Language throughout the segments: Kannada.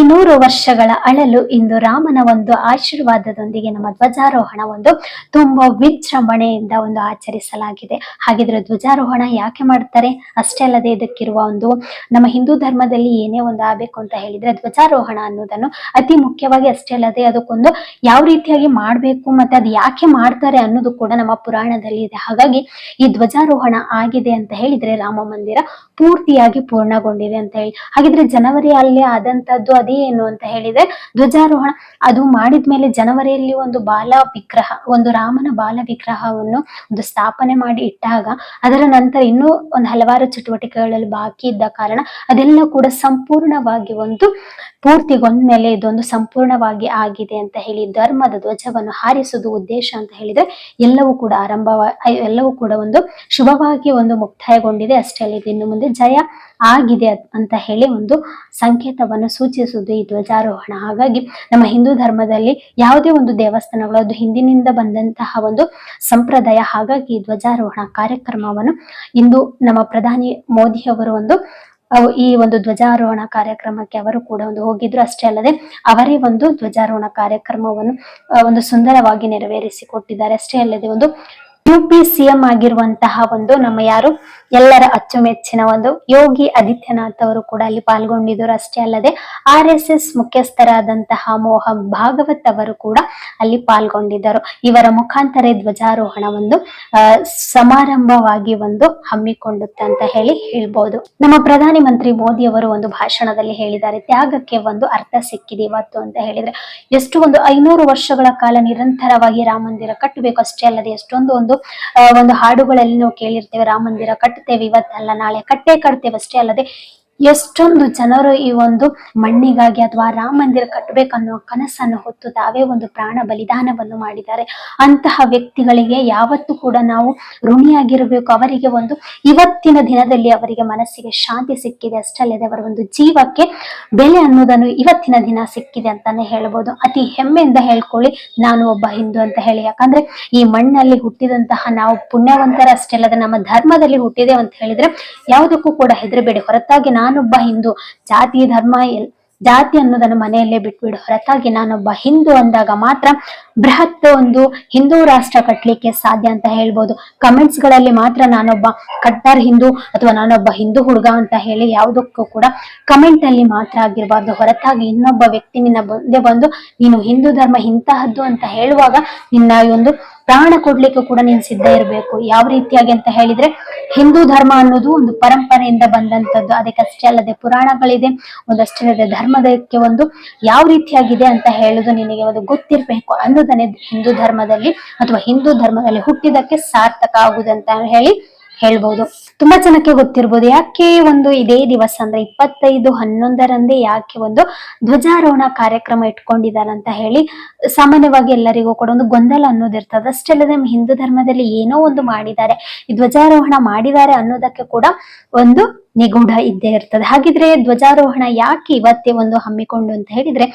ಐನೂರು ವರ್ಷಗಳ ಅಳಲು ಇಂದು ರಾಮನ ಒಂದು ಆಶೀರ್ವಾದದೊಂದಿಗೆ ನಮ್ಮ ಧ್ವಜಾರೋಹಣ ಒಂದು ತುಂಬಾ ವಿಜೃಂಭಣೆಯಿಂದ ಒಂದು ಆಚರಿಸಲಾಗಿದೆ. ಹಾಗಿದ್ರೆ ಧ್ವಜಾರೋಹಣ ಯಾಕೆ ಮಾಡ್ತಾರೆ? ಅಷ್ಟೇ ಅಲ್ಲದೆ ಇದಕ್ಕಿರುವ ಒಂದು ನಮ್ಮ ಹಿಂದೂ ಧರ್ಮದಲ್ಲಿ ಏನೇ ಒಂದು ಆಗ್ಬೇಕು ಅಂತ ಹೇಳಿದ್ರೆ ಧ್ವಜಾರೋಹಣ ಅನ್ನೋದನ್ನು ಅತಿ ಮುಖ್ಯವಾಗಿ ಅಷ್ಟೇ ಅಲ್ಲದೆ ಅದಕ್ಕೊಂದು ಯಾವ ರೀತಿಯಾಗಿ ಮಾಡ್ಬೇಕು ಮತ್ತೆ ಅದು ಯಾಕೆ ಮಾಡ್ತಾರೆ ಅನ್ನೋದು ಕೂಡ ನಮ್ಮ ಪುರಾಣದಲ್ಲಿ ಇದೆ. ಹಾಗಾಗಿ ಈ ಧ್ವಜಾರೋಹಣ ಆಗಿದೆ ಅಂತ ಹೇಳಿದ್ರೆ ರಾಮ ಮಂದಿರ ಪೂರ್ತಿಯಾಗಿ ಪೂರ್ಣಗೊಂಡಿದೆ ಅಂತ ಹೇಳಿ. ಹಾಗಿದ್ರೆ ಜನವರಿ ಅಲ್ಲಿ ಆದಂತದ್ದು ಅದೇ ಏನು ಅಂತ ಹೇಳಿದ್ರೆ, ಧ್ವಜಾರೋಹಣ. ಅದು ಮಾಡಿದ್ಮೇಲೆ ಜನವರಿಯಲ್ಲಿ ಒಂದು ಬಾಲ ವಿಗ್ರಹ, ಒಂದು ರಾಮನ ಬಾಲ ವಿಗ್ರಹವನ್ನು ಒಂದು ಸ್ಥಾಪನೆ ಮಾಡಿ ಇಟ್ಟಾಗ, ಅದರ ನಂತರ ಇನ್ನೂ ಒಂದು ಹಲವಾರು ಚಟುವಟಿಕೆಗಳಲ್ಲಿ ಬಾಕಿ ಇದ್ದ ಕಾರಣ, ಅದೆಲ್ಲ ಕೂಡ ಸಂಪೂರ್ಣವಾಗಿ ಒಂದು ಪೂರ್ತಿಗೊಂದ್ಮೇಲೆ ಇದೊಂದು ಸಂಪೂರ್ಣವಾಗಿ ಆಗಿದೆ ಅಂತ ಹೇಳಿ ಧರ್ಮದ ಧ್ವಜವನ್ನು ಹಾರಿಸುವುದು ಉದ್ದೇಶ ಅಂತ ಹೇಳಿದ್ರೆ, ಎಲ್ಲವೂ ಕೂಡ ಆರಂಭವ, ಎಲ್ಲವೂ ಕೂಡ ಒಂದು ಶುಭವಾಗಿ ಒಂದು ಮುಕ್ತಾಯಗೊಂಡಿದೆ. ಅಷ್ಟೇ ಅಲ್ಲದೆ ಇನ್ನು ಮುಂದೆ ಜಯ ಆಗಿದೆ ಅಂತ ಹೇಳಿ ಒಂದು ಸಂಕೇತವನ್ನು ಈ ಧ್ವಜಾರೋಹಣ ಹಾಗಾಗಿ ನಮ್ಮ ಹಿಂದೂ ಧರ್ಮದಲ್ಲಿ ಯಾವುದೇ ಒಂದು ದೇವಸ್ಥಾನಗಳು, ಅದು ಹಿಂದಿನಿಂದ ಬಂದಂತಹ ಒಂದು ಸಂಪ್ರದಾಯ, ಹಾಗಾಗಿ ಈ ಧ್ವಜಾರೋಹಣ ಕಾರ್ಯಕ್ರಮವನ್ನು ಇಂದು ನಮ್ಮ ಪ್ರಧಾನಿ ಮೋದಿ ಅವರು ಒಂದು ಈ ಒಂದು ಧ್ವಜಾರೋಹಣ ಕಾರ್ಯಕ್ರಮಕ್ಕೆ ಅವರು ಕೂಡ ಒಂದು ಹೋಗಿದ್ರು. ಅಷ್ಟೇ ಅಲ್ಲದೆ ಅವರೇ ಒಂದು ಧ್ವಜಾರೋಹಣ ಕಾರ್ಯಕ್ರಮವನ್ನು ಒಂದು ಸುಂದರವಾಗಿ ನೆರವೇರಿಸಿಕೊಟ್ಟಿದ್ದಾರೆ. ಅಷ್ಟೇ ಅಲ್ಲದೆ ಒಂದು ಯು ಪಿ ಸಿಎಂ ಆಗಿರುವಂತಹ ಒಂದು ನಮ್ಮ ಯಾರು ಎಲ್ಲರ ಅಚ್ಚುಮೆಚ್ಚಿನ ಒಂದು ಯೋಗಿ ಆದಿತ್ಯನಾಥ್ ಅವರು ಕೂಡ ಅಲ್ಲಿ ಪಾಲ್ಗೊಂಡಿದ್ದರು ಅಷ್ಟೇ ಅಲ್ಲದೆ ಆರ್ ಎಸ್ ಎಸ್ ಮುಖ್ಯಸ್ಥರಾದಂತಹ ಮೋಹನ್ ಭಾಗವತ್ ಅವರು ಕೂಡ ಅಲ್ಲಿ ಪಾಲ್ಗೊಂಡಿದ್ದರು. ಇವರ ಮುಖಾಂತರ ಧ್ವಜಾರೋಹಣ ಒಂದು ಸಮಾರಂಭವಾಗಿ ಒಂದು ಹಮ್ಮಿಕೊಂಡುತ್ತೆ ಅಂತ ಹೇಳಿ ಹೇಳ್ಬೋದು. ನಮ್ಮ ಪ್ರಧಾನಿ ಮಂತ್ರಿ ಮೋದಿ ಅವರು ಒಂದು ಭಾಷಣದಲ್ಲಿ ಹೇಳಿದ್ದಾರೆ, ತ್ಯಾಗಕ್ಕೆ ಒಂದು ಅರ್ಥ ಸಿಕ್ಕಿದೆ ಇವತ್ತು ಅಂತ ಹೇಳಿದ್ರೆ. ಎಷ್ಟು ಒಂದು ಐನೂರು ವರ್ಷಗಳ ಕಾಲ ನಿರಂತರವಾಗಿ ರಾಮ ಮಂದಿರ ಕಟ್ಟಬೇಕು ಅಷ್ಟೇ ಅಲ್ಲದೆ ಎಷ್ಟೊಂದು ಒಂದು ಒಂದು ಹಾಡುಗಳಲ್ಲಿ ನಾವು ಕೇಳಿರ್ತೇವೆ ರಾಮ ಮಂದಿರ ಕಟ್ಟುತ್ತೇವೆ ಇವತ್ತಲ್ಲ ನಾಳೆ ಕಟ್ಟೆ ಕಟ್ತೇವೆ ಅಷ್ಟೇ ಅಲ್ಲದೆ ಎಷ್ಟೊಂದು ಜನರು ಈ ಒಂದು ಮಣ್ಣಿಗಾಗಿ ಅಥವಾ ರಾಮ ಮಂದಿರ ಕಟ್ಟಬೇಕನ್ನೋ ಕನಸನ್ನು ಹೊತ್ತು ತಾವೇ ಒಂದು ಪ್ರಾಣ ಬಲಿದಾನವನ್ನು ಮಾಡಿದ್ದಾರೆ. ಅಂತಹ ವ್ಯಕ್ತಿಗಳಿಗೆ ಯಾವತ್ತೂ ಕೂಡ ನಾವು ಋಣಿಯಾಗಿರಬೇಕು. ಅವರಿಗೆ ಒಂದು ಇವತ್ತಿನ ದಿನದಲ್ಲಿ ಅವರಿಗೆ ಮನಸ್ಸಿಗೆ ಶಾಂತಿ ಸಿಕ್ಕಿದೆ. ಅಷ್ಟಲ್ಲದೆ ಅವರ ಒಂದು ಜೀವಕ್ಕೆ ಬೆಲೆ ಅನ್ನೋದನ್ನು ಇವತ್ತಿನ ದಿನ ಸಿಕ್ಕಿದೆ ಅಂತಾನೆ ಹೇಳ್ಬೋದು. ಅತಿ ಹೆಮ್ಮೆಯಿಂದ ಹೇಳ್ಕೊಳ್ಳಿ, ನಾನು ಒಬ್ಬ ಹಿಂದೂ ಅಂತ ಹೇಳಿ. ಯಾಕಂದ್ರೆ ಈ ಮಣ್ಣಲ್ಲಿ ಹುಟ್ಟಿದಂತಹ ನಾವು ಪುಣ್ಯವಂತರ ಅಷ್ಟೇ ಅಲ್ಲದೆ ನಮ್ಮ ಧರ್ಮದಲ್ಲಿ ಹುಟ್ಟಿದೆ ಅಂತ ಹೇಳಿದ್ರೆ ಯಾವುದಕ್ಕೂ ಕೂಡ ಹೆದರಬೇಡಿ. ಹೊರತಾಗಿ ನಾನೊಬ್ಬ ಹಿಂದೂ. ಜಾತಿ ಧರ್ಮ ಜಾತಿ ಅನ್ನೋದನ್ನು ಮನೆಯಲ್ಲೇ ಬಿಟ್ಬಿಡು. ಹೊರತಾಗಿ ನಾನೊಬ್ಬ ಹಿಂದೂ ಅಂದಾಗ ಮಾತ್ರ ಬೃಹತ್ ಒಂದು ಹಿಂದೂ ರಾಷ್ಟ್ರ ಕಟ್ಟಲಿಕ್ಕೆ ಸಾಧ್ಯ ಅಂತ ಹೇಳ್ಬೋದು. ಕಮೆಂಟ್ಸ್ಗಳಲ್ಲಿ ಮಾತ್ರ ನಾನೊಬ್ಬ ಕಟ್ಟರ್ ಹಿಂದೂ ಅಥವಾ ನಾನೊಬ್ಬ ಹಿಂದೂ ಹುಡುಗ ಅಂತ ಹೇಳಿ ಯಾವುದಕ್ಕೂ ಕೂಡ ಕಮೆಂಟ್ ಅಲ್ಲಿ ಮಾತ್ರ ಆಗಿರಬಾರ್ದು. ಹೊರತಾಗಿ ಇನ್ನೊಬ್ಬ ವ್ಯಕ್ತಿ ನಿನ್ನ ಮುಂದೆ ಬಂದು, ನೀನು ಹಿಂದೂ ಧರ್ಮ ಇಂತಹದ್ದು ಅಂತ ಹೇಳುವಾಗ ನಿನ್ನ ಒಂದು ಪ್ರಾಣ ಕೊಡ್ಲಿಕ್ಕೆ ಕೂಡ ನೀನ್ ಸಿದ್ಧ ಇರಬೇಕು. ಯಾವ ರೀತಿಯಾಗಿ ಅಂತ ಹೇಳಿದ್ರೆ ಹಿಂದೂ ಧರ್ಮ ಅನ್ನೋದು ಒಂದು ಪರಂಪರೆಯಿಂದ ಬಂದಂತದ್ದು ಅದಕ್ಕಷ್ಟೇ ಅಲ್ಲದೆ ಪುರಾಣಗಳಿದೆ. ಒಂದಷ್ಟೇ ಧರ್ಮದಕ್ಕೆ ಒಂದು ಯಾವ ರೀತಿಯಾಗಿದೆ ಅಂತ ಹೇಳುದು ನಿನಗೆ ಒಂದು ಗೊತ್ತಿರ್ಬೇಕು. ಅನ್ನೋದನ್ನೇ ಹಿಂದೂ ಧರ್ಮದಲ್ಲಿ ಅಥವಾ ಹಿಂದೂ ಧರ್ಮದಲ್ಲಿ ಹುಟ್ಟಿದಕ್ಕೆ ಸಾರ್ಥಕ ಆಗುದಂತ ಹೇಳಿ ಹೇಳ್ಬೋದು. ತುಂಬಾ ಜನಕ್ಕೆ ಗೊತ್ತಿರ್ಬೋದು ಯಾಕೆ ಒಂದು ಇದೇ ದಿವಸ ಅಂದ್ರೆ ಇಪ್ಪತ್ತೈದು, ಹನ್ನೊಂದರಂದೇ ಯಾಕೆ ಒಂದು ಧ್ವಜಾರೋಹಣ ಕಾರ್ಯಕ್ರಮ ಇಟ್ಕೊಂಡಿದ್ದಾರೆ ಅಂತ ಹೇಳಿ ಸಾಮಾನ್ಯವಾಗಿ ಎಲ್ಲರಿಗೂ ಕೂಡ ಒಂದು ಗೊಂದಲ ಅನ್ನೋದು ಇರ್ತದೆ. ಅಷ್ಟೇ ಅಲ್ಲದೆ ನಮ್ಮ ಹಿಂದೂ ಧರ್ಮದಲ್ಲಿ ಏನೋ ಒಂದು ಮಾಡಿದ್ದಾರೆ. ಈ ಧ್ವಜಾರೋಹಣ ಮಾಡಿದ್ದಾರೆ ಅನ್ನೋದಕ್ಕೆ ಕೂಡ ಒಂದು ನಿಗೂಢ ಇದ್ದೇ ಇರ್ತದೆ. ಹಾಗಿದ್ರೆ ಧ್ವಜಾರೋಹಣ ಯಾಕೆ ಇವತ್ತೇ ಒಂದು ಹಮ್ಮಿಕೊಂಡು ಅಂತ ಹೇಳಿದ್ರೆ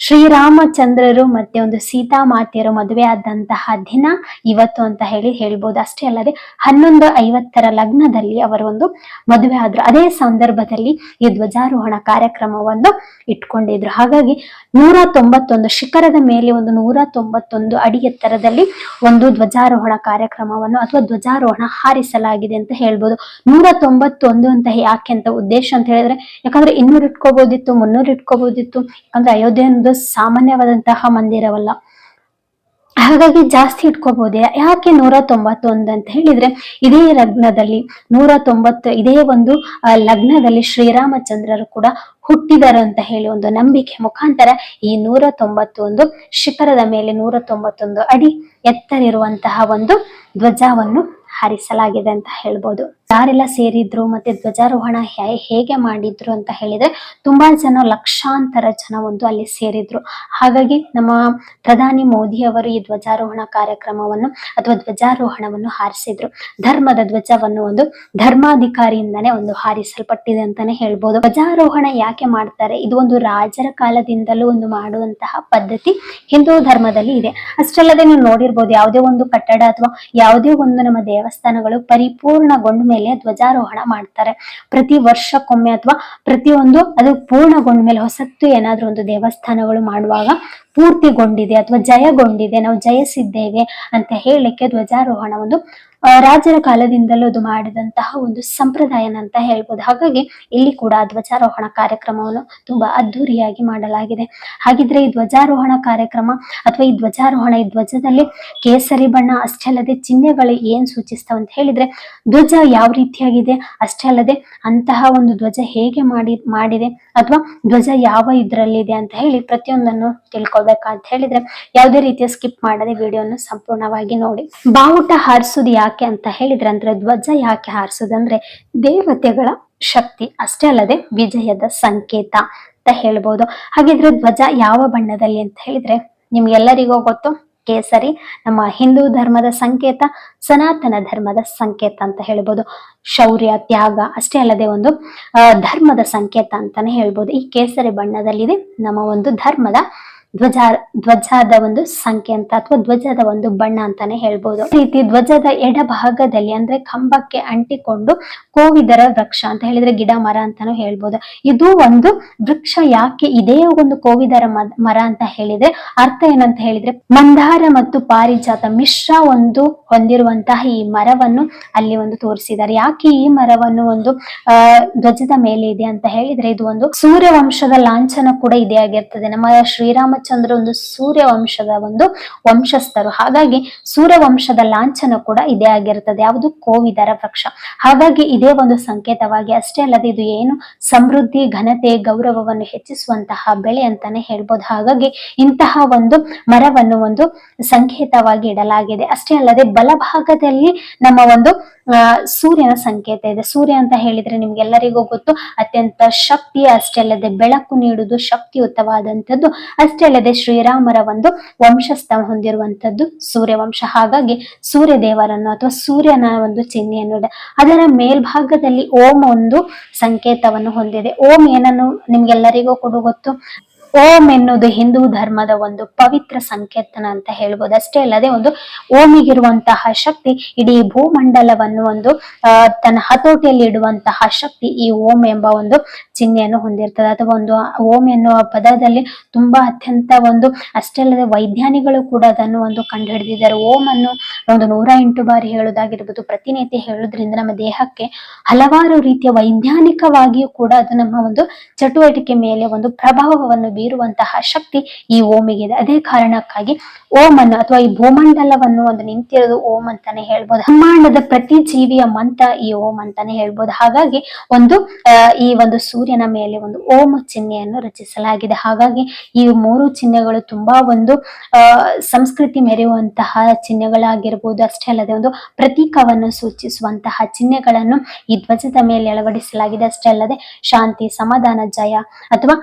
ಶ್ರೀರಾಮಚಂದ್ರರು ಮತ್ತೆ ಒಂದು ಸೀತಾ ಮಾತೆಯರು ಮದುವೆ ಆದಂತಹ ದಿನ ಇವತ್ತು ಅಂತ ಹೇಳಿ ಹೇಳ್ಬೋದು. ಅಷ್ಟೇ ಅಲ್ಲದೆ ಹನ್ನೊಂದು ಐವತ್ತರ ಲಗ್ನದಲ್ಲಿ ಅವರು ಒಂದು ಮದುವೆ ಆದ್ರು. ಅದೇ ಸಂದರ್ಭದಲ್ಲಿ ಈ ಧ್ವಜಾರೋಹಣ ಕಾರ್ಯಕ್ರಮವನ್ನು ಇಟ್ಕೊಂಡಿದ್ರು. ಹಾಗಾಗಿ ನೂರ ತೊಂಬತ್ತೊಂದು ಶಿಖರದ ಮೇಲೆ ಒಂದು ನೂರ ತೊಂಬತ್ತೊಂದು ಅಡಿ ಎತ್ತರದಲ್ಲಿ ಒಂದು ಧ್ವಜಾರೋಹಣ ಕಾರ್ಯಕ್ರಮವನ್ನು ಅಥವಾ ಧ್ವಜಾರೋಹಣ ಹಾರಿಸಲಾಗಿದೆ ಅಂತ ಹೇಳ್ಬೋದು. ನೂರ ತೊಂಬತ್ತೊಂದು ಅಂತ ಯಾಕೆ ಅಂತ ಉದ್ದೇಶ ಅಂತ ಹೇಳಿದ್ರೆ, ಯಾಕಂದ್ರೆ ಇನ್ನೂರು ಇಟ್ಕೋಬಹುದಿತ್ತು ಮುನ್ನೂರು ಇಟ್ಕೋಬಹುದಿತ್ತು ಯಾಕಂದ್ರೆ ಅಯೋಧ್ಯೆ ಅನ್ನೋದು ಸಾಮಾನ್ಯವಾದಂತಹ ಮಂದಿರವಲ್ಲ. ಹಾಗಾಗಿ ಜಾಸ್ತಿ ಇಟ್ಕೋಬಹುದು ಯಾಕೆ ನೂರ ತೊಂಬತ್ತೊಂದು ಅಂತ ಹೇಳಿದ್ರೆ, ಇದೇ ಲಗ್ನದಲ್ಲಿ ನೂರ ತೊಂಬತ್ತು, ಇದೇ ಒಂದು ಲಗ್ನದಲ್ಲಿ ಶ್ರೀರಾಮಚಂದ್ರರು ಕೂಡ ಹುಟ್ಟಿದರು ಅಂತ ಹೇಳಿ ಒಂದು ನಂಬಿಕೆ ಮುಖಾಂತರ ಈ ನೂರ ತೊಂಬತ್ತೊಂದು ಶಿಖರದ ಮೇಲೆ ನೂರ ತೊಂಬತ್ತೊಂದು ಅಡಿ ಎತ್ತರಿರುವಂತಹ ಒಂದು ಧ್ವಜವನ್ನು ಹಾರಿಸಲಾಗಿದೆ ಅಂತ ಹೇಳ್ಬೋದು. ಯಾರೆಲ್ಲ ಸೇರಿದ್ರು ಮತ್ತೆ ಧ್ವಜಾರೋಹಣ ಹೇಗೆ ಮಾಡಿದ್ರು ಅಂತ ಹೇಳಿದ್ರೆ ತುಂಬಾ ಜನ, ಲಕ್ಷಾಂತರ ಜನ ಒಂದು ಅಲ್ಲಿ ಸೇರಿದ್ರು. ಹಾಗಾಗಿ ನಮ್ಮ ಪ್ರಧಾನಿ ಮೋದಿ ಅವರು ಈ ಧ್ವಜಾರೋಹಣ ಕಾರ್ಯಕ್ರಮವನ್ನು ಅಥವಾ ಧ್ವಜಾರೋಹಣವನ್ನು ಹಾರಿಸಿದ್ರು. ಧರ್ಮದ ಧ್ವಜವನ್ನು ಒಂದು ಧರ್ಮಾಧಿಕಾರಿಯಿಂದನೇ ಒಂದು ಹಾರಿಸಲ್ಪಟ್ಟಿದೆ ಅಂತಾನೆ ಹೇಳ್ಬೋದು. ಧ್ವಜಾರೋಹಣ ಯಾಕೆ ಮಾಡ್ತಾರೆ? ಇದು ಒಂದು ರಾಜರ ಕಾಲದಿಂದಲೂ ಒಂದು ಮಾಡುವಂತಹ ಪದ್ಧತಿ ಹಿಂದೂ ಧರ್ಮದಲ್ಲಿ ಇದೆ. ಅಷ್ಟಲ್ಲದೆ ನೀವು ನೋಡಿರ್ಬೋದು ಯಾವುದೇ ಒಂದು ಕಟ್ಟಡ ಅಥವಾ ಯಾವುದೇ ಒಂದು ನಮ್ಮ ದೇವಸ್ಥಾನಗಳು ಪರಿಪೂರ್ಣಗೊಂಡ ಮೇಲೆ ಮೇಲೆ ಧ್ವಜಾರೋಹಣ ಮಾಡ್ತಾರೆ. ಪ್ರತಿ ವರ್ಷಕ್ಕೊಮ್ಮೆ ಅಥವಾ ಪ್ರತಿಯೊಂದು ಅದು ಪೂರ್ಣಗೊಂಡ ಮೇಲೆ ಹೊಸತ್ತು ಏನಾದ್ರೂ ಒಂದು ದೇವಸ್ಥಾನಗಳು ಮಾಡುವಾಗ ಪೂರ್ತಿಗೊಂಡಿದೆ ಅಥವಾ ಜಯಗೊಂಡಿದೆ, ನಾವು ಜಯಿಸಿದ್ದೇವೆ ಅಂತ ಹೇಳಲಿಕ್ಕೆ ಧ್ವಜಾರೋಹಣ ಒಂದು ರಾಜರ ಕಾಲದಿಂದಲೂ ಅದು ಮಾಡಿದಂತಹ ಒಂದು ಸಂಪ್ರದಾಯನ ಅಂತ ಹೇಳ್ಬೋದು. ಹಾಗಾಗಿ ಇಲ್ಲಿ ಕೂಡ ಧ್ವಜಾರೋಹಣ ಕಾರ್ಯಕ್ರಮವನ್ನು ತುಂಬಾ ಅದ್ಧೂರಿಯಾಗಿ ಮಾಡಲಾಗಿದೆ. ಹಾಗಿದ್ರೆ ಈ ಧ್ವಜಾರೋಹಣ ಕಾರ್ಯಕ್ರಮ ಅಥವಾ ಈ ಧ್ವಜಾರೋಹಣ ಈ ಧ್ವಜದಲ್ಲಿ ಕೇಸರಿ ಬಣ್ಣ, ಅಷ್ಟೇ ಅಲ್ಲದೆ ಚಿಹ್ನೆಗಳು ಏನ್ ಸೂಚಿಸ್ತಾವ ಅಂತ ಹೇಳಿದ್ರೆ ಧ್ವಜ ಯಾವ ರೀತಿಯಾಗಿದೆ, ಅಷ್ಟೇ ಅಲ್ಲದೆ ಅಂತಹ ಒಂದು ಧ್ವಜ ಹೇಗೆ ಮಾಡಿ, ಮಾಡಿದೆ ಅಥವಾ ಧ್ವಜ ಯಾವ ಇದ್ರಲ್ಲಿದೆ ಅಂತ ಹೇಳಿ ಪ್ರತಿಯೊಂದನ್ನು ತಿಳ್ಕೊಬೇಕಂತ ಹೇಳಿದ್ರೆ ಯಾವುದೇ ರೀತಿಯ ಸ್ಕಿಪ್ ಮಾಡದೆ ವಿಡಿಯೋನ ಸಂಪೂರ್ಣವಾಗಿ ನೋಡಿ. ಬಾವುಟ ಹಾರಿಸೋದು ಯಾಕೆ ಅಂತ ಹೇಳಿದ್ರೆ ಅಂದ್ರೆ ಧ್ವಜ ಯಾಕೆ ಹಾರಿಸೋದಂದ್ರೆ ದೇವತೆಗಳ ಶಕ್ತಿ. ಅಷ್ಟೇ ಅಲ್ಲದೆ ವಿಜಯದ ಸಂಕೇತ ಅಂತ ಹೇಳ್ಬೋದು. ಹಾಗಿದ್ರೆ ಧ್ವಜ ಯಾವ ಬಣ್ಣದಲ್ಲಿ ಅಂತ ಹೇಳಿದ್ರೆ ನಿಮ್ಗೆಲ್ಲರಿಗೂ ಗೊತ್ತು, ಕೇಸರಿ, ನಮ್ಮ ಹಿಂದೂ ಧರ್ಮದ ಸಂಕೇತ, ಸನಾತನ ಧರ್ಮದ ಸಂಕೇತ ಅಂತ ಹೇಳ್ಬೋದು. ಶೌರ್ಯ, ತ್ಯಾಗ, ಅಷ್ಟೇ ಅಲ್ಲದೆ ಒಂದು ಧರ್ಮದ ಸಂಕೇತ ಅಂತಾನೆ ಹೇಳ್ಬೋದು. ಈ ಕೇಸರಿ ಬಣ್ಣದಲ್ಲಿದೆ ನಮ್ಮ ಒಂದು ಧರ್ಮದ ಧ್ವಜ, ಧ್ವಜದ ಒಂದು ಸಂಖ್ಯೆ ಅಂತ ಅಥವಾ ಧ್ವಜದ ಒಂದು ಬಣ್ಣ ಅಂತಾನೆ ಹೇಳ್ಬೋದು. ರೀತಿ ಧ್ವಜದ ಎಡಭಾಗದಲ್ಲಿ ಅಂದ್ರೆ ಕಂಬಕ್ಕೆ ಅಂಟಿಕೊಂಡು ಕೋವಿದರ ವೃಕ್ಷ ಅಂತ ಹೇಳಿದ್ರೆ ಗಿಡ, ಮರ ಅಂತಾನು ಹೇಳ್ಬೋದು. ಇದು ಒಂದು ವೃಕ್ಷ ಯಾಕೆ ಇದೇ ಒಂದು ಕೋವಿದರ ಮರ ಅಂತ ಹೇಳಿದ್ರೆ ಅರ್ಥ ಏನಂತ ಹೇಳಿದ್ರೆ ಮಂದಾರ ಮತ್ತು ಪಾರಿಜಾತ ಮಿಶ್ರ ಒಂದು ಹೊಂದಿರುವಂತಹ ಈ ಮರವನ್ನು ಅಲ್ಲಿ ಒಂದು ತೋರಿಸಿದ್ದಾರೆ. ಯಾಕೆ ಈ ಮರವನ್ನು ಒಂದು ಧ್ವಜದ ಮೇಲೆ ಇದೆ ಅಂತ ಹೇಳಿದ್ರೆ ಇದು ಒಂದು ಸೂರ್ಯವಂಶದ ಲಾಂಛನ ಕೂಡ ಇದೇ ಆಗಿರ್ತದೆ. ನಮ್ಮ ಶ್ರೀರಾಮಚಂದ್ರ ಒಂದು ಸೂರ್ಯ ವಂಶದ ಒಂದು ವಂಶಸ್ಥರು. ಹಾಗಾಗಿ ಸೂರ್ಯ ವಂಶದ ಲಾಂಛನ ಕೂಡ ಇದೇ ಆಗಿರ್ತದೆ. ಯಾವುದು? ಕೋವಿದರ ವೃಕ್ಷ. ಹಾಗಾಗಿ ಇದೇ ಒಂದು ಸಂಕೇತವಾಗಿ ಅಷ್ಟೇ ಅಲ್ಲದೆ ಇದು ಏನು? ಸಮೃದ್ಧಿ, ಘನತೆ, ಗೌರವವನ್ನು ಹೆಚ್ಚಿಸುವಂತಹ ಬೆಳೆ ಅಂತಾನೆ ಹೇಳ್ಬೋದು. ಹಾಗಾಗಿ ಇಂತಹ ಒಂದು ಮರವನ್ನು ಒಂದು ಸಂಕೇತವಾಗಿ ಇಡಲಾಗಿದೆ. ಅಷ್ಟೇ ಅಲ್ಲದೆ ಬಲಭಾಗದಲ್ಲಿ ನಮ್ಮ ಒಂದು ಸೂರ್ಯನ ಸಂಕೇತ ಇದೆ. ಸೂರ್ಯ ಅಂತ ಹೇಳಿದ್ರೆ ನಿಮ್ಗೆಲ್ಲರಿಗೂ ಗೊತ್ತು, ಅತ್ಯಂತ ಶಕ್ತಿ ಅಷ್ಟೇ ಅಲ್ಲದೆ ಬೆಳಕು ನೀಡುವುದು ಶಕ್ತಿಯುತವಾದಂಥದ್ದು. ಅಷ್ಟೇ ಅಲ್ಲದೆ ಶ್ರೀರಾಮರ ಒಂದು ವಂಶಸ್ಥ ಹೊಂದಿರುವಂತದ್ದು ಸೂರ್ಯವಂಶ. ಹಾಗಾಗಿ ಸೂರ್ಯ ದೇವರನ್ನು ಅಥವಾ ಸೂರ್ಯನ ಒಂದು ಚಿಹ್ನೆಯನ್ನು ಅದರ ಮೇಲ್ಭಾಗದಲ್ಲಿ ಓಂ ಒಂದು ಸಂಕೇತವನ್ನು ಹೊಂದಿದೆ. ಓಂ ಏನನ್ನು ನಿಮ್ಗೆಲ್ಲರಿಗೂ ಕೂಡ ಗೊತ್ತು? ಓಂ ಎನ್ನುವುದು ಹಿಂದೂ ಧರ್ಮದ ಒಂದು ಪವಿತ್ರ ಸಂಕೇತನ ಅಂತ ಹೇಳ್ಬೋದು. ಅಷ್ಟೇ ಅಲ್ಲದೆ ಒಂದು ಓಮಿಗಿರುವಂತಹ ಶಕ್ತಿ, ಇಡೀ ಭೂಮಂಡಲವನ್ನು ಒಂದು ತನ್ನ ಹತೋಟಿಯಲ್ಲಿ ಇಡುವಂತಹ ಶಕ್ತಿ ಈ ಓಂ ಎಂಬ ಒಂದು ಚಿಹ್ನೆಯನ್ನು ಹೊಂದಿರ್ತದೆ. ಅಥವಾ ಒಂದು ಓಂ ಎನ್ನುವ ಪದದಲ್ಲಿ ತುಂಬಾ ಅತ್ಯಂತ ಒಂದು, ಅಷ್ಟೇ ಅಲ್ಲದೆ ವೈಜ್ಞಾನಿಗಳು ಕೂಡ ಅದನ್ನು ಒಂದು ಕಂಡುಹಿಡಿದಿದ್ದಾರೆ. ಓಂ ಅನ್ನು ಒಂದು ನೂರ ಎಂಟು ಬಾರಿ ಹೇಳೋದಾಗಿರ್ಬೋದು. ಪ್ರತಿನಿತ್ಯ ಹೇಳೋದ್ರಿಂದ ನಮ್ಮ ದೇಹಕ್ಕೆ ಹಲವಾರು ರೀತಿಯ ವೈಜ್ಞಾನಿಕವಾಗಿಯೂ ಕೂಡ ಅದು ನಮ್ಮ ಒಂದು ಚಟುವಟಿಕೆ ಮೇಲೆ ಒಂದು ಪ್ರಭಾವವನ್ನು ಬೀರುವಂತಹ ಶಕ್ತಿ ಈ ಓಮಿಗೆ ಇದೆ. ಅದೇ ಕಾರಣಕ್ಕಾಗಿ ಓಂ ಅನ್ನು ಅಥವಾ ಈ ಭೂಮಂಡಲವನ್ನು ಒಂದು ನಿಂತಿರೋದು ಓಂ ಅಂತಾನೆ ಹೇಳ್ಬೋದು. ಬ್ರಹ್ಮಾಂಡದ ಪ್ರತಿ ಜೀವಿಯ ಮಂತ್ರ ಈ ಓಂ ಅಂತಾನೆ ಹೇಳ್ಬೋದು. ಹಾಗಾಗಿ ಒಂದು ಈ ಒಂದು ಸೂರ್ಯನ ಮೇಲೆ ಒಂದು ಓಂ ಚಿಹ್ನೆಯನ್ನು ರಚಿಸಲಾಗಿದೆ. ಹಾಗಾಗಿ ಈ ಮೂರು ಚಿಹ್ನೆಗಳು ತುಂಬಾ ಒಂದು ಸಂಸ್ಕೃತಿ ಮೆರೆಯುವಂತಹ ಚಿಹ್ನೆಗಳಾಗಿರ್ಬೋದು. ಅಷ್ಟೇ ಅಲ್ಲದೆ ಒಂದು ಪ್ರತೀಕವನ್ನು ಸೂಚಿಸುವಂತಹ ಚಿಹ್ನೆಗಳನ್ನು ಈ ಧ್ವಜದ ಮೇಲೆ ಅಳವಡಿಸಲಾಗಿದೆ. ಅಷ್ಟೇ ಅಲ್ಲದೆ ಶಾಂತಿ, ಸಮಾಧಾನ, ಜಯ ಅಥವಾ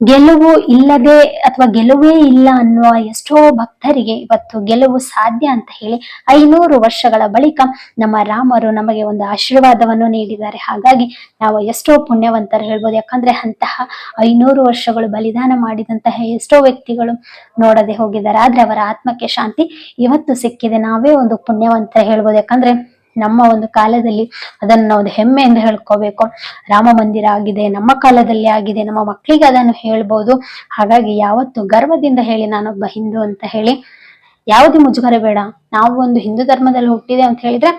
ಗೆಲುವು ಇಲ್ಲದೆ ಅಥವಾ ಗೆಲುವೇ ಇಲ್ಲ ಅನ್ನುವ ಎಷ್ಟೋ ಭಕ್ತರಿಗೆ ಇವತ್ತು ಗೆಲುವು ಸಾಧ್ಯ ಅಂತ ಹೇಳಿ ಐನೂರು ವರ್ಷಗಳ ಬಳಿಕ ನಮ್ಮ ರಾಮರು ನಮಗೆ ಒಂದು ಆಶೀರ್ವಾದವನ್ನು ನೀಡಿದ್ದಾರೆ. ಹಾಗಾಗಿ ನಾವು ಎಷ್ಟೋ ಪುಣ್ಯವಂತರು ಹೇಳ್ಬೋದು. ಯಾಕಂದ್ರೆ ಅಂತಹ ಐನೂರು ವರ್ಷಗಳು ಬಲಿದಾನ ಮಾಡಿದಂತಹ ಎಷ್ಟೋ ವ್ಯಕ್ತಿಗಳು ನೋಡದೆ ಹೋಗಿದ್ದಾರೆ. ಆದ್ರೆ ಅವರ ಆತ್ಮಕ್ಕೆ ಶಾಂತಿ ಇವತ್ತು ಸಿಕ್ಕಿದೆ. ನಾವೇ ಒಂದು ಪುಣ್ಯವಂತ ಹೇಳ್ಬೋದು. ಯಾಕಂದ್ರೆ ನಮ್ಮ ಒಂದು ಕಾಲದಲ್ಲಿ ಅದನ್ನು ನಾವು ಹೆಮ್ಮೆಯಿಂದ ಹೇಳ್ಕೋಬೇಕು. ರಾಮ ಮಂದಿರ ಆಗಿದೆ, ನಮ್ಮ ಕಾಲದಲ್ಲಿ ಆಗಿದೆ, ನಮ್ಮ ಮಕ್ಕಳಿಗೆ ಅದನ್ನು ಹೇಳ್ಬೋದು. ಹಾಗಾಗಿ ಯಾವತ್ತು ಗರ್ವದಿಂದ ಹೇಳಿ ನಾನೊಬ್ಬ ಹಿಂದೂ ಅಂತ ಹೇಳಿ ಯಾವುದೇ ಮುಜುಗರ ಬೇಡ. ನಾವು ಒಂದು ಹಿಂದೂ ಧರ್ಮದಲ್ಲಿ ಹುಟ್ಟಿದೆ ಅಂತ ಹೇಳಿದ್ರೆ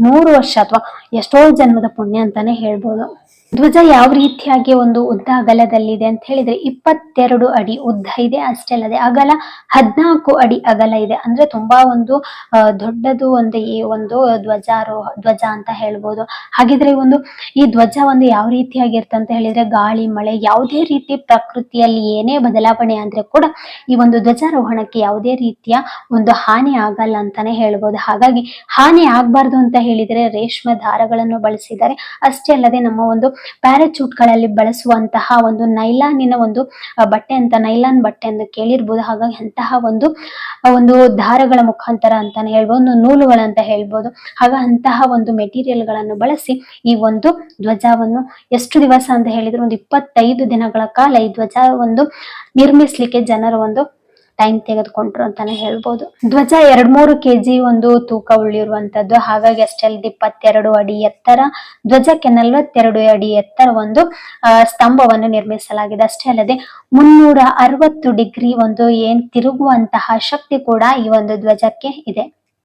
ನೂರು ವರ್ಷ ಅಥವಾ ಎಷ್ಟೋ ಜನ್ಮದ ಪುಣ್ಯ ಅಂತಾನೆ ಹೇಳ್ಬೋದು. ಧ್ವಜ ಯಾವ ರೀತಿಯಾಗಿ ಒಂದು ಉದ್ದ ಅಗಲದಲ್ಲಿದೆ ಅಂತ ಹೇಳಿದ್ರೆ ಇಪ್ಪತ್ತೆರಡು ಅಡಿ ಉದ್ದ ಇದೆ, ಅಷ್ಟೇ ಅಲ್ಲದೆ ಅಗಲ ಹದ್ನಾಲ್ಕು ಅಡಿ ಅಗಲ ಇದೆ. ಅಂದ್ರೆ ತುಂಬಾ ಒಂದು ದೊಡ್ಡದು ಒಂದು ಈ ಒಂದು ಧ್ವಜಾರೋಹ ಧ್ವಜ ಅಂತ ಹೇಳ್ಬೋದು. ಹಾಗಿದ್ರೆ ಒಂದು ಈ ಧ್ವಜ ಒಂದು ಯಾವ ರೀತಿಯಾಗಿರುತ್ತೆ ಅಂತ ಹೇಳಿದ್ರೆ ಗಾಳಿ, ಮಳೆ ಯಾವುದೇ ರೀತಿ ಪ್ರಕೃತಿಯಲ್ಲಿ ಏನೇ ಬದಲಾವಣೆ ಅಂದ್ರೆ ಕೂಡ ಈ ಒಂದು ಧ್ವಜಾರೋಹಣಕ್ಕೆ ಯಾವುದೇ ರೀತಿಯ ಒಂದು ಹಾನಿ ಆಗಲ್ಲ ಅಂತಾನೆ ಹೇಳ್ಬೋದು. ಹಾಗಾಗಿ ಹಾನಿ ಆಗ್ಬಾರ್ದು ಅಂತ ಹೇಳಿದ್ರೆ ರೇಷ್ಮೆ ದಾರಗಳನ್ನು ಬಳಸಿದ್ದಾರೆ. ಅಷ್ಟೇ ಅಲ್ಲದೆ ನಮ್ಮ ಒಂದು ಪ್ಯಾರಾಚೂಟ್ಗಳಲ್ಲಿ ಬಳಸುವಂತಹ ಒಂದು ನೈಲಾನಿನ ಒಂದು ಬಟ್ಟೆ ಅಂತ, ನೈಲಾನ್ ಬಟ್ಟೆ ಅಂತ ಕೇಳಿರ್ಬೋದು. ಹಾಗಾಗಿ ಅಂತಹ ಒಂದು ಒಂದು ದಾರಗಳ ಮುಖಾಂತರ ಅಂತಾನೆ ಹೇಳ್ಬೋದು ನೂಲುಗಳಂತ ಹೇಳ್ಬೋದು. ಹಾಗ ಅಂತಹ ಒಂದು ಮೆಟೀರಿಯಲ್ಗಳನ್ನು ಬಳಸಿ ಈ ಒಂದು ಧ್ವಜವನ್ನು ಎಷ್ಟು ದಿವಸ ಅಂತ ಹೇಳಿದ್ರೆ ಒಂದು ಇಪ್ಪತ್ತೈದು ದಿನಗಳ ಕಾಲ ಈ ಧ್ವಜ ಒಂದು ನಿರ್ಮಿಸಲಿಕ್ಕೆ ಜನರು ಒಂದು ಟೈಮ್ ತೆಗೆದುಕೊಂಡ್ರು ಅಂತಾನೆ ಹೇಳ್ಬೋದು. ಧ್ವಜ ಎರಡ್ ಮೂರು ಕೆಜಿ ಒಂದು ತೂಕ ಉಳ್ಳಿರುವಂತದ್ದು ಹಾಗಾಗಿ ಅಷ್ಟೇ ಅಲ್ಲದೆ ಇಪ್ಪತ್ತೆರಡು ಅಡಿ ಎತ್ತರ, ಧ್ವಜಕ್ಕೆ ನಲವತ್ತೆರಡು ಅಡಿ ಎತ್ತರ ಒಂದು ಸ್ತಂಭವನ್ನು ನಿರ್ಮಿಸಲಾಗಿದೆ. ಅಷ್ಟೇ ಅಲ್ಲದೆ ಮುನ್ನೂರ ಅರವತ್ತು ಡಿಗ್ರಿ ಒಂದು ಏನ್ ತಿರುಗುವಂತಹ ಶಕ್ತಿ ಕೂಡ ಈ ಒಂದು ಧ್ವಜಕ್ಕೆ ಇದೆ.